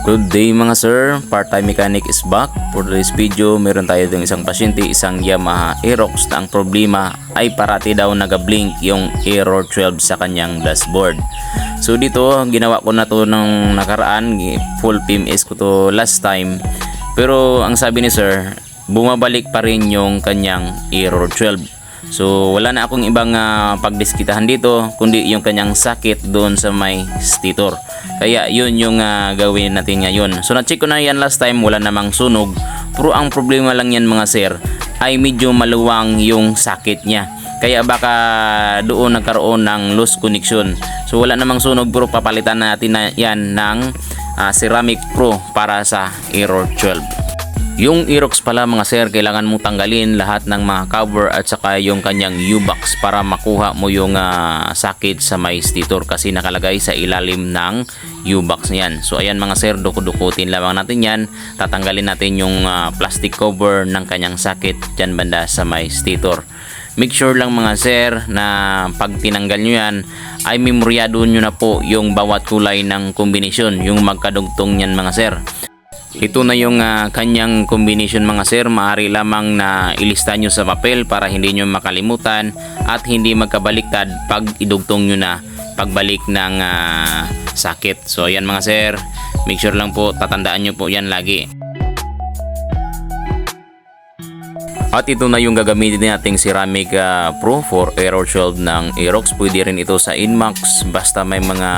Good day mga sir, part-time mechanic is back. For this video, meron tayo ditong isang pasyente, isang Yamaha Aerox na ang problema ay parati daw nag-blink yung error 12 sa kanyang dashboard. So dito, ginawa ko na to nung nakaraan, full PMS ko to last time. Pero ang sabi ni sir, bumabalik pa rin yung kanyang error 12. So wala na akong ibang ah, pagdiskitahan dito kundi yung kanyang sakit doon sa may stator. Kaya yun yung ah, gawin natin ngayon. So na-check ko na yan last time wala namang sunog. Pero ang problema lang yan mga sir ay medyo maluwang yung sakit niya. Kaya baka doon nagkaroon ng loose connection. So wala namang sunog pero papalitan natin na yan ng ah, Ceramic Pro para sa Error 12. Yung Aerox pala mga sir, kailangan mong tanggalin lahat ng mga cover at saka yung kanyang U-box para makuha mo yung ah, sakit sa may stator kasi nakalagay sa ilalim ng U-box niyan. So ayan mga sir, dukudukutin lamang natin yan. Tatanggalin natin yung ah, plastic cover ng kanyang sakit dyan banda sa may stator. Make sure lang mga sir na pag tinanggal nyo yan ay memoryado nyo na po yung bawat kulay ng kombinasyon, yung magkadugtong yan mga sir. Ito na yung ah, kanyang combination mga sir. Maaari lamang na ilista nyo sa papel para hindi nyo makalimutan at hindi magkabaliktad pag idugtong nyo na pagbalik ng ah, sakit. So ayan mga sir, make sure lang po tatandaan nyo po yan lagi. At ito na yung gagamitin nating ceramic ah, pro for error shield ng Aerox. Pwede rin ito sa Inmax basta may mga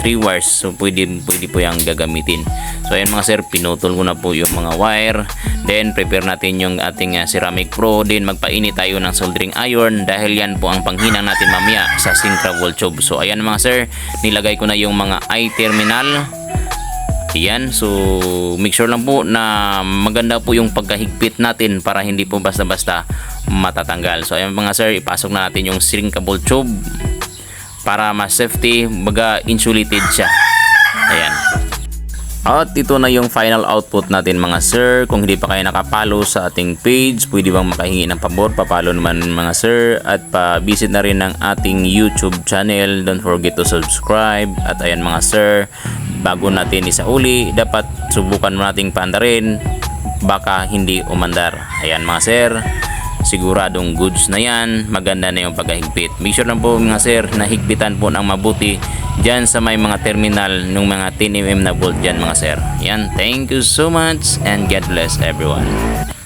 3 wires. So pwede, pwede po yung gagamitin. So ayan mga sir, pinutol ko na po yung mga wire. Then prepare natin yung ating ah, ceramic pro. Then magpainit tayo ng soldering iron dahil yan po ang panghinang natin mamaya sa Syncra wall tube. So ayan mga sir, nilagay ko na yung mga I-terminal Yan, so make sure lang po na maganda po yung pagkahigpit natin para hindi po basta-basta matatanggal. So ayan mga sir, ipasok na natin yung shrinkable tube para mas safety, baga insulated siya. Ayan. At ito na yung final output natin mga sir. Kung hindi pa kayo nakapalo sa ating page, pwede bang makahingi ng pabor? Papalo naman mga sir. At pa-visit na rin ng ating YouTube channel. Don't forget to subscribe. At ayan mga sir, bago natin isauli, dapat subukan nating paandarin. Baka hindi umandar. Ayan mga sir. Siguradong goods na yan. Maganda na yung pagkahigpit make sure lang po mga sir na higpitan po ng mabuti dyan sa may mga terminal ng mga 10mm na bolt dyan mga sir. Yan thank you so much and God bless everyone